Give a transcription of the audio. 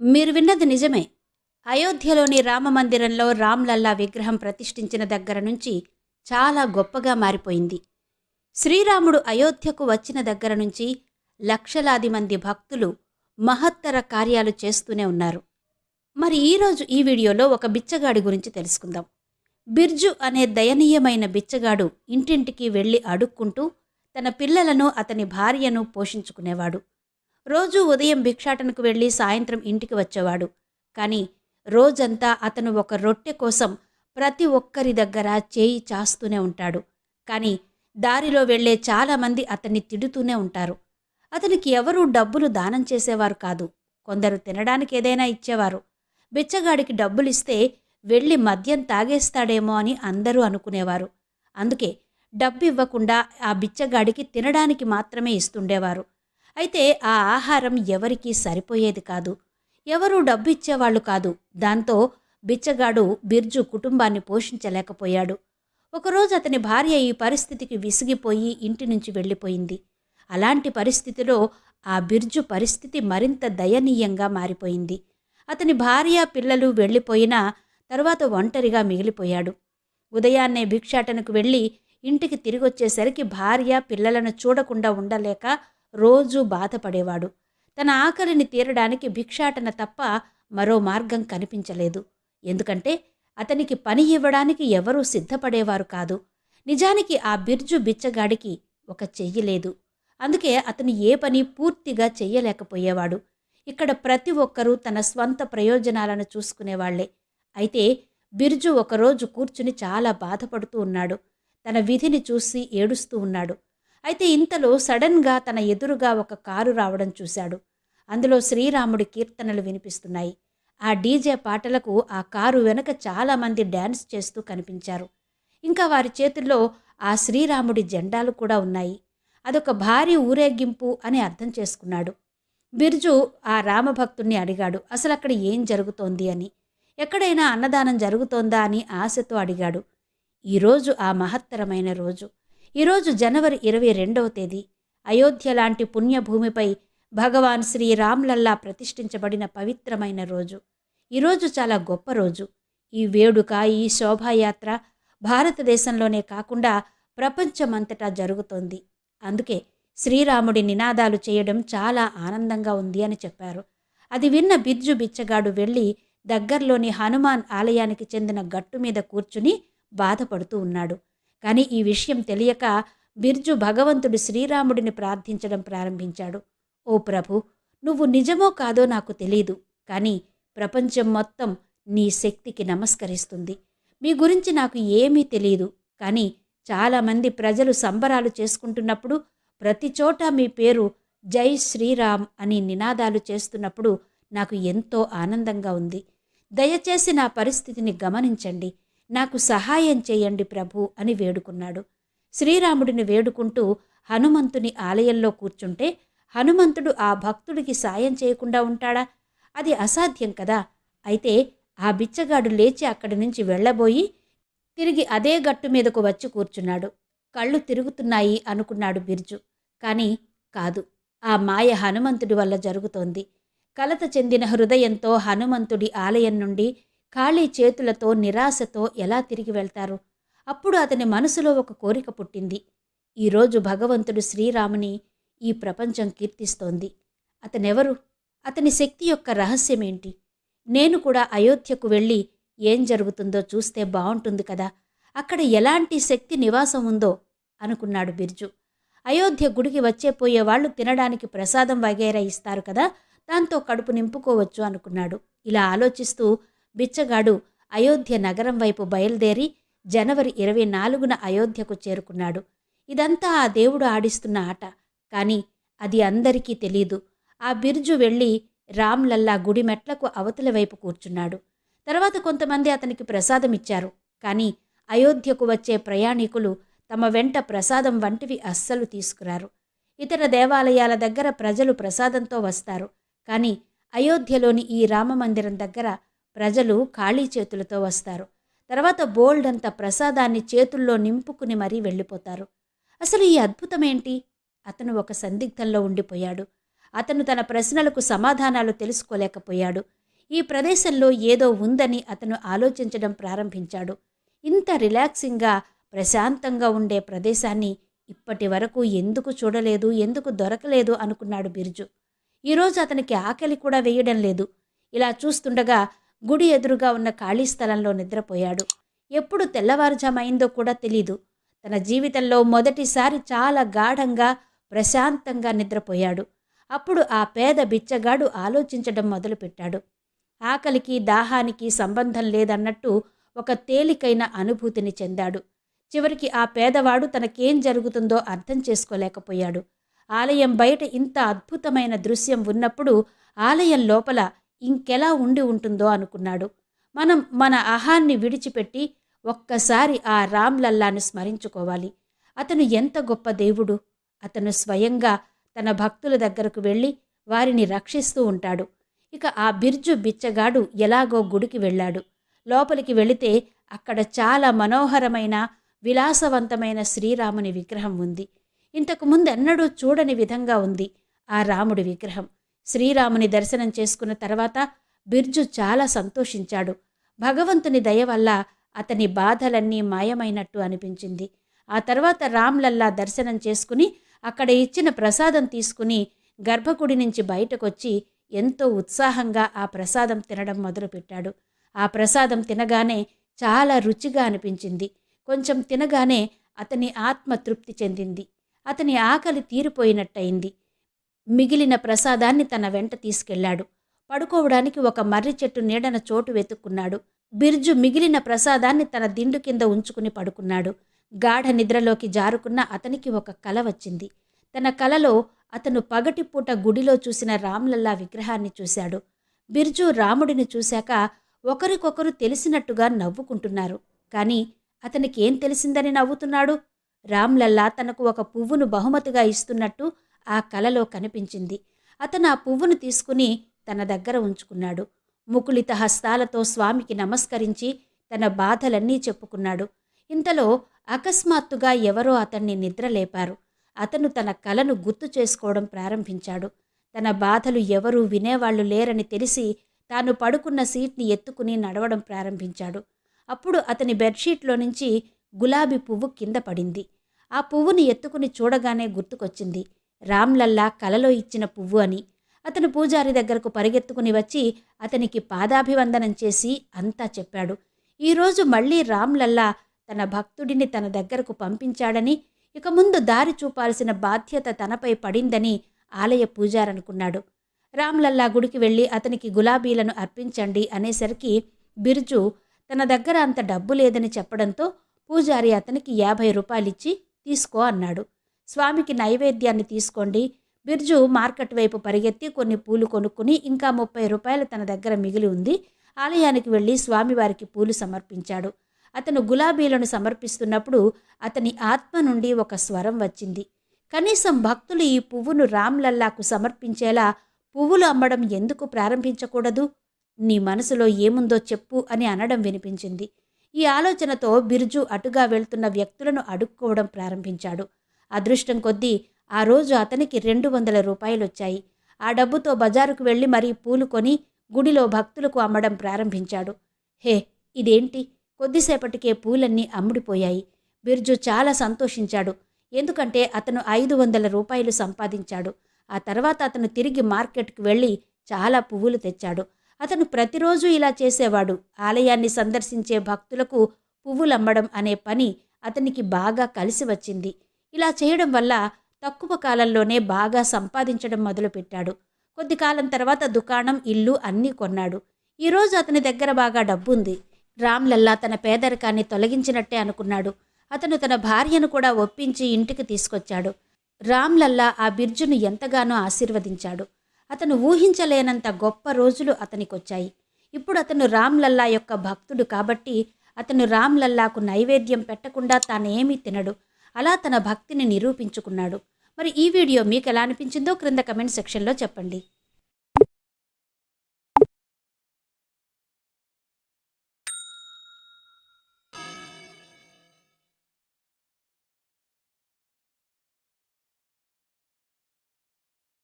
మీరు విన్నది నిజమే. అయోధ్యలోని రామమందిరంలో రామ్లల్లా విగ్రహం ప్రతిష్ఠించిన దగ్గర నుంచి చాలా గొప్పగా మారిపోయింది. శ్రీరాముడు అయోధ్యకు వచ్చిన దగ్గర నుంచి లక్షలాది మంది భక్తులు మహత్తర కార్యాలు చేస్తూనే ఉన్నారు. మరి ఈరోజు ఈ వీడియోలో ఒక బిచ్చగాడి గురించి తెలుసుకుందాం. బిర్జు అనే దయనీయమైన బిచ్చగాడు ఇంటింటికి వెళ్ళి అడుక్కుంటూ తన పిల్లలను అతని భార్యను పోషించుకునేవాడు. రోజూ ఉదయం భిక్షాటనకు వెళ్ళి సాయంత్రం ఇంటికి వచ్చేవాడు. కానీ రోజంతా అతను ఒక రొట్టె కోసం ప్రతి ఒక్కరి దగ్గర చేయి చాస్తూనే ఉంటాడు. కానీ దారిలో వెళ్ళే చాలామంది అతన్ని తిడుతూనే ఉంటారు. అతనికి ఎవరూ డబ్బులు దానం చేసేవారు కాదు. కొందరు తినడానికి ఏదైనా ఇచ్చేవారు. బిచ్చగాడికి డబ్బులిస్తే వెళ్ళి మద్యం తాగేస్తాడేమో అని అందరూ అనుకునేవారు. అందుకే డబ్బు ఇవ్వకుండా ఆ బిచ్చగాడికి తినడానికి మాత్రమే ఇస్తుండేవారు. అయితే ఆ ఆహారం ఎవరికీ సరిపోయేది కాదు. ఎవరూ డబ్బు ఇచ్చేవాళ్ళు కాదు. దాంతో బిచ్చగాడు బిర్జు కుటుంబాన్ని పోషించలేకపోయాడు. ఒకరోజు అతని భార్య ఈ పరిస్థితికి విసిగిపోయి ఇంటి నుంచి వెళ్ళిపోయింది. అలాంటి పరిస్థితిలో ఆ బిర్జు పరిస్థితి మరింత దయనీయంగా మారిపోయింది. అతని భార్య పిల్లలు వెళ్ళిపోయినా తర్వాత ఒంటరిగా మిగిలిపోయాడు. ఉదయాన్నే భిక్షాటనకు వెళ్ళి ఇంటికి తిరిగొచ్చేసరికి భార్య పిల్లలను చూడకుండా ఉండలేక రోజూ బాధపడేవాడు. తన ఆకలిని తీరడానికి భిక్షాటన తప్ప మరో మార్గం కనిపించలేదు. ఎందుకంటే అతనికి పని ఇవ్వడానికి ఎవరూ సిద్ధపడేవారు కాదు. నిజానికి ఆ బిర్జు బిచ్చగాడికి ఒక చెయ్యి లేదు. అందుకే అతను ఏ పని పూర్తిగా చెయ్యలేకపోయేవాడు. ఇక్కడ ప్రతి ఒక్కరూ తన స్వంత ప్రయోజనాలను చూసుకునేవాళ్ళే. అయితే బిర్జు ఒకరోజు కూర్చుని చాలా బాధపడుతూ ఉన్నాడు. తన విధిని చూసి ఏడుస్తూ ఉన్నాడు. అయితే ఇంతలో సడన్గా తన ఎదురుగా ఒక కారు రావడం చూశాడు. అందులో శ్రీరాముడి కీర్తనలు వినిపిస్తున్నాయి. ఆ డీజే పాటలకు ఆ కారు వెనక చాలామంది డ్యాన్స్ చేస్తూ కనిపించారు. ఇంకా వారి చేతుల్లో ఆ శ్రీరాముడి జెండాలు కూడా ఉన్నాయి. అదొక భారీ ఊరేగింపు అని అర్థం చేసుకున్నాడు. బిర్జు ఆ రామభక్తుణ్ణి అడిగాడు అసలు అక్కడ ఏం జరుగుతోంది? అని. ఎక్కడైనా అన్నదానం జరుగుతోందా? అని ఆశతో అడిగాడు. ఈరోజు ఆ మహత్తరమైన రోజు. ఈరోజు జనవరి ఇరవై రెండవ తేదీ. అయోధ్య లాంటి పుణ్యభూమిపై భగవాన్ శ్రీరామ్లల్లా ప్రతిష్ఠించబడిన పవిత్రమైన రోజు. ఈరోజు చాలా గొప్ప రోజు. ఈ వేడుక ఈ శోభాయాత్ర భారతదేశంలోనే కాకుండా ప్రపంచమంతటా జరుగుతోంది. అందుకే శ్రీరాముడి నినాదాలు చేయడం చాలా ఆనందంగా ఉంది అని చెప్పారు. అది విన్న బిర్జు బిచ్చగాడు వెళ్ళి దగ్గర్లోని హనుమాన్ ఆలయానికి చెందిన గట్టు మీద కూర్చుని బాధపడుతూ ఉన్నాడు. కానీ ఈ విషయం తెలియక బిర్జు భగవంతుడు శ్రీరాముడిని ప్రార్థించడం ప్రారంభించాడు. ఓ ప్రభు నువ్వు నిజమో కాదో నాకు తెలీదు కానీ ప్రపంచం మొత్తం నీ శక్తికి నమస్కరిస్తుంది. మీ గురించి నాకు ఏమీ తెలియదు కానీ చాలామంది ప్రజలు సంబరాలు చేసుకుంటున్నప్పుడు ప్రతి చోట మీ పేరు జై శ్రీరామ్ అని నినాదాలు చేస్తున్నప్పుడు నాకు ఎంతో ఆనందంగా ఉంది. దయచేసి నా పరిస్థితిని గమనించండి. నాకు సహాయం చేయండి ప్రభు అని వేడుకున్నాడు. శ్రీరాముడిని వేడుకుంటూ హనుమంతుని ఆలయంలో కూర్చుంటే హనుమంతుడు ఆ భక్తుడికి సాయం చేయకుండా ఉంటాడా? అది అసాధ్యం కదా. అయితే ఆ బిచ్చగాడు లేచి అక్కడి నుంచి వెళ్ళబోయి తిరిగి అదే గట్టు మీదకు వచ్చి కూర్చున్నాడు. కళ్ళు తిరుగుతున్నాయి అనుకున్నాడు బిర్జు. కానీ కాదు ఆ మాయ హనుమంతుడి వల్ల జరుగుతోంది. కలత చెందిన హృదయంతో హనుమంతుడి ఆలయం నుండి ఖాళీ చేతులతో నిరాశతో ఎలా తిరిగి వెళ్తారు? అప్పుడు అతని మనసులో ఒక కోరిక పుట్టింది. ఈరోజు భగవంతుడు శ్రీరాముని ఈ ప్రపంచం కీర్తిస్తోంది. అతనెవరు? అతని శక్తి యొక్క రహస్యమేంటి? నేను కూడా అయోధ్యకు వెళ్ళి ఏం జరుగుతుందో చూస్తే బాగుంటుంది కదా. అక్కడ ఎలాంటి శక్తి నివాసం ఉందో అనుకున్నాడు బిర్జు. అయోధ్య గుడికి వచ్చే పోయే వాళ్ళు తినడానికి ప్రసాదం వగైరా ఇస్తారు కదా. దాంతో కడుపు నింపుకోవచ్చు అనుకున్నాడు. ఇలా ఆలోచిస్తూ బిచ్చగాడు అయోధ్య నగరం వైపు బయలుదేరి జనవరి ఇరవై నాలుగున అయోధ్యకు చేరుకున్నాడు. ఇదంతా ఆ దేవుడు ఆడిస్తున్న ఆట. కానీ అది అందరికీ తెలీదు. ఆ బిర్జు వెళ్ళి రామ్లల్లా గుడి మెట్లకు అవతల వైపు కూర్చున్నాడు. తర్వాత కొంతమంది అతనికి ప్రసాదం ఇచ్చారు. కానీ అయోధ్యకు వచ్చే ప్రయాణికులు తమ వెంట ప్రసాదం వంటివి అస్సలు తీసుకురారు. ఇతర దేవాలయాల దగ్గర ప్రజలు ప్రసాదంతో వస్తారు. కానీ అయోధ్యలోని ఈ రామమందిరం దగ్గర ప్రజలు ఖాళీ చేతులతో వస్తారు. తర్వాత బోల్డ్ అంత ప్రసాదాన్ని చేతుల్లో నింపుకుని మరీ వెళ్ళిపోతారు. అసలు ఈ అద్భుతమేంటి అతను ఒక సందిగ్ధంలో ఉండిపోయాడు. అతను తన ప్రశ్నలకు సమాధానాలు తెలుసుకోలేకపోయాడు. ఈ ప్రదేశంలో ఏదో ఉందని అతను ఆలోచించడం ప్రారంభించాడు. ఇంత రిలాక్సింగ్గా ప్రశాంతంగా ఉండే ప్రదేశాన్ని ఇప్పటి వరకు ఎందుకు చూడలేదు ఎందుకు దొరకలేదు అనుకున్నాడు బిర్జు. ఈరోజు అతనికి ఆకలి కూడా వేయడం లేదు. ఇలా చూస్తుండగా గుడి ఎదురుగా ఉన్న ఖాళీ స్థలంలో నిద్రపోయాడు. ఎప్పుడు తెల్లవారుజామైందో కూడా తెలీదు. తన జీవితంలో మొదటిసారి చాలా గాఢంగా ప్రశాంతంగా నిద్రపోయాడు. అప్పుడు ఆ పేద బిచ్చగాడు ఆలోచించడం మొదలుపెట్టాడు. ఆకలికి దాహానికి సంబంధం లేదన్నట్టు ఒక తేలికైన అనుభూతిని చెందాడు. చివరికి ఆ పేదవాడు తనకేం జరుగుతుందో అర్థం చేసుకోలేకపోయాడు. ఆలయం బయట ఇంత అద్భుతమైన దృశ్యం ఉన్నప్పుడు ఆలయం లోపల ఇంకెలా ఉండి ఉంటుందో అనుకున్నాడు. మనం మన అహాన్ని విడిచిపెట్టి ఒక్కసారి ఆ రామ్లల్లాను స్మరించుకోవాలి. అతను ఎంత గొప్ప దేవుడు. అతను స్వయంగా తన భక్తుల దగ్గరకు వెళ్ళి వారిని రక్షిస్తూ ఉంటాడు. ఇక ఆ బిర్జు బిచ్చగాడు ఎలాగో గుడికి వెళ్ళాడు. లోపలికి వెళితే అక్కడ చాలా మనోహరమైన విలాసవంతమైన శ్రీరాముని విగ్రహం ఉంది. ఇంతకు ముందెన్నడూ చూడని విధంగా ఉంది ఆ రాముడి విగ్రహం. శ్రీరాముని దర్శనం చేసుకున్న తర్వాత బిర్జు చాలా సంతోషించాడు. భగవంతుని దయ వల్ల అతని బాధలన్నీ మాయమైనట్టు అనిపించింది. ఆ తర్వాత రామ్లల్లా దర్శనం చేసుకుని అక్కడ ఇచ్చిన ప్రసాదం తీసుకుని గర్భగుడి నుంచి బయటకొచ్చి ఎంతో ఉత్సాహంగా ఆ ప్రసాదం తినడం మొదలుపెట్టాడు. ఆ ప్రసాదం తినగానే చాలా రుచిగా అనిపించింది. కొంచెం తినగానే అతని ఆత్మ తృప్తి చెందింది. అతని ఆకలి తీరిపోయినట్టయింది. మిగిలిన ప్రసాదాన్ని తన వెంట తీసుకెళ్ళాడు. పడుకోవడానికి ఒక మర్రి చెట్టు నీడన చోటు వెతుక్కున్నాడు. బిర్జు మిగిలిన ప్రసాదాన్ని తన దిండు కింద ఉంచుకుని పడుకున్నాడు. గాఢ నిద్రలోకి జారుకున్న అతనికి ఒక కల వచ్చింది. తన కలలో అతను పగటిపూట గుడిలో చూసిన రామ్లల్లా విగ్రహాన్ని చూశాడు. బిర్జు రాముడిని చూశాక ఒకరికొకరు తెలిసినట్టుగా నవ్వుకుంటున్నారు. కానీ అతనికి ఏం తెలిసిందని నవ్వుతున్నాడు? రామ్లల్లా తనకు ఒక పువ్వును బహుమతిగా ఇస్తున్నట్టు ఆ కలలో కనిపించింది. అతను ఆ పువ్వును తీసుకుని తన దగ్గర ఉంచుకున్నాడు. ముకులిత హస్తాలతో స్వామికి నమస్కరించి తన బాధలన్నీ చెప్పుకున్నాడు. ఇంతలో అకస్మాత్తుగా ఎవరో అతన్ని నిద్రలేపారు. అతను తన కలను గుర్తు చేసుకోవడం ప్రారంభించాడు. తన బాధలు ఎవరూ వినేవాళ్ళు లేరని తెలిసి తాను పడుకున్న సీట్ని ఎత్తుకుని నడవడం ప్రారంభించాడు. అప్పుడు అతని బెడ్షీట్లో నుంచి గులాబీ పువ్వు కింద పడింది. ఆ పువ్వుని ఎత్తుకుని చూడగానే గుర్తుకొచ్చింది. రామ్లల్లా కలలో ఇచ్చిన పువ్వు అని. అతను పూజారి దగ్గరకు పరిగెత్తుకుని వచ్చి అతనికి పాదాభివందనం చేసి అంతా చెప్పాడు. ఈరోజు మళ్ళీ రామ్లల్లా తన భక్తుడిని తన దగ్గరకు పంపించాడని ఇక ముందు దారి చూపాల్సిన బాధ్యత తనపై పడిందని ఆలయ పూజారనుకున్నాడు. రామ్లల్లా గుడికి వెళ్ళి అతనికి గులాబీలను అర్పించండి అనేసరికి బిర్జు తన దగ్గర అంత డబ్బు లేదని చెప్పడంతో పూజారి అతనికి యాభై రూపాయలిచ్చి తీసుకో అన్నాడు. స్వామికి నైవేద్యాన్ని తీసుకోండి. బిర్జు మార్కెట్ వైపు పరిగెత్తి కొన్ని పూలు కొనుక్కుని ఇంకా ముప్పై రూపాయలు తన దగ్గర మిగిలి ఉంది. ఆలయానికి వెళ్ళి స్వామివారికి పూలు సమర్పించాడు. అతను గులాబీలను సమర్పిస్తున్నప్పుడు అతని ఆత్మ నుండి ఒక స్వరం వచ్చింది. కనీసం భక్తులు ఈ పువ్వును రామ్లల్లాకు సమర్పించేలా పువ్వులు అమ్మడం ఎందుకు ప్రారంభించకూడదు? నీ మనసులో ఏముందో చెప్పు అని అనడం వినిపించింది. ఈ ఆలోచనతో బిర్జు అటుగా వెళ్తున్న వ్యక్తులను అడుక్కోవడం ప్రారంభించాడు. అదృష్టం కొద్దీ ఆ రోజు అతనికి రెండు వందల రూపాయలు వచ్చాయి ఆ డబ్బుతో బజారుకు వెళ్ళి మరీ పూలు కొని గుడిలో భక్తులకు అమ్మడం ప్రారంభించాడు. హే ఇదేంటి? కొద్దిసేపటికే పూలన్నీ అమ్ముడిపోయాయి. బిర్జు చాలా సంతోషించాడు. ఎందుకంటే అతను ఐదు వందల రూపాయలు సంపాదించాడు. ఆ తర్వాత అతను తిరిగి మార్కెట్కి వెళ్ళి చాలా పువ్వులు తెచ్చాడు. అతను ప్రతిరోజు ఇలా చేసేవాడు. ఆలయాన్ని సందర్శించే భక్తులకు పువ్వులమ్మడం అనే పని అతనికి బాగా కలిసి వచ్చింది. ఇలా చేయడం వల్ల తక్కువ కాలంలోనే బాగా సంపాదించడం మొదలుపెట్టాడు. కొద్ది కాలం తర్వాత దుకాణం ఇల్లు అన్నీ కొన్నాడు. ఈరోజు అతని దగ్గర బాగా డబ్బుంది. రామ్లల్లా తన పేదరికాన్ని తొలగించినట్టే అనుకున్నాడు. అతను తన భార్యను కూడా ఒప్పించి ఇంటికి తీసుకొచ్చాడు. రామ్లల్లా ఆ బిర్జును ఎంతగానో ఆశీర్వదించాడు. అతను ఊహించలేనంత గొప్ప రోజులు అతనికొచ్చాయి. ఇప్పుడు అతను రామ్లల్లా యొక్క భక్తుడు కాబట్టి అతను రామ్లల్లాకు నైవేద్యం పెట్టకుండా తానేమీ తినడు. అలా తన భక్తిని నిరూపించుకున్నాడు. మరి ఈ వీడియో మీకు ఎలా అనిపించిందో క్రింద కమెంట్ సెక్షన్లో చెప్పండి.